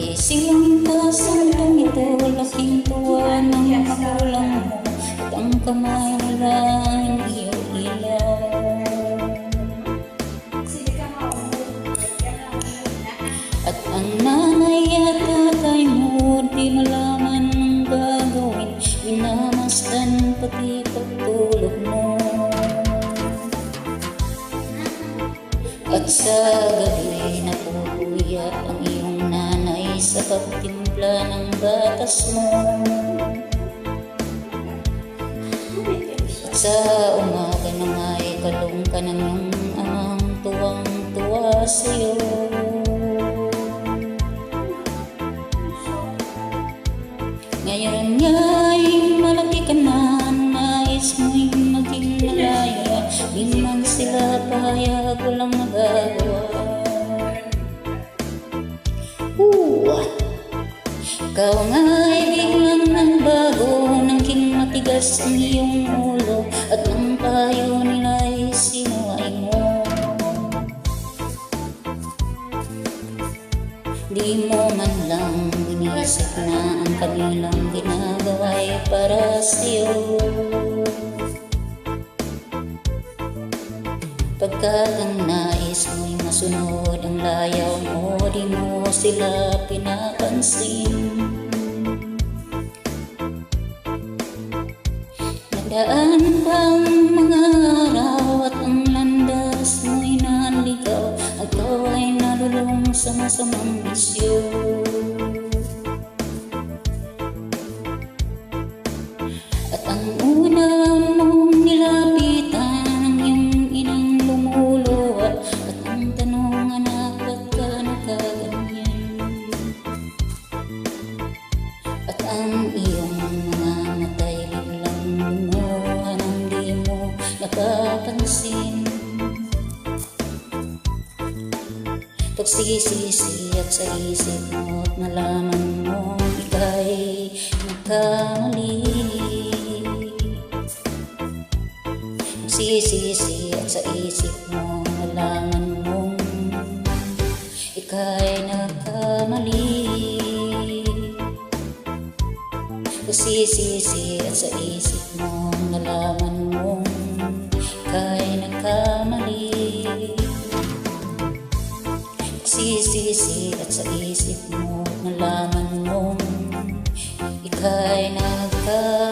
Ising ka sa mundong ito, laking tuwa ng magulang mo. At ang kamay nila ang iyong ilaw At ang nanay at tatay mo di malaman ang gagawin Minamasdan pati pagtulog mo. At sa gabi napupuyat ang iyong nanay sa pagtimpla ng gatas mo. At sa umaga na may kalong ka ng amang tuwang-tuwa sa'yo. Ngayon nga'y malaki ka na, nais mo'y maging malaya. Di man sila pahayag, walang magagawa Ooh. Ikaw nga'y biglang nagbago Nang king matigas ang iyong ulo At ang payo nila'y sinuway mo Di mo man lang inisip na ang kanilang ginagawa'y para sa'yo Pagkat ang nais mo'y masunod ang layaw mo Di mo sila pinapansin. Nagdaan pa ang mga araw at ang landas mo'y naligaw At ikaw ay nalulong sa masamang bisyo At ang una Pagsisisi at sa isip mo at nalaman mo ika'y nagkamali Pagsisisi at sa isip mo nalaman mo ika'y nagkamali. Pagsisisi at sa isip mo nalaman Pagsisisi at sa isip mo nalaman mo. Ika'y nagkamali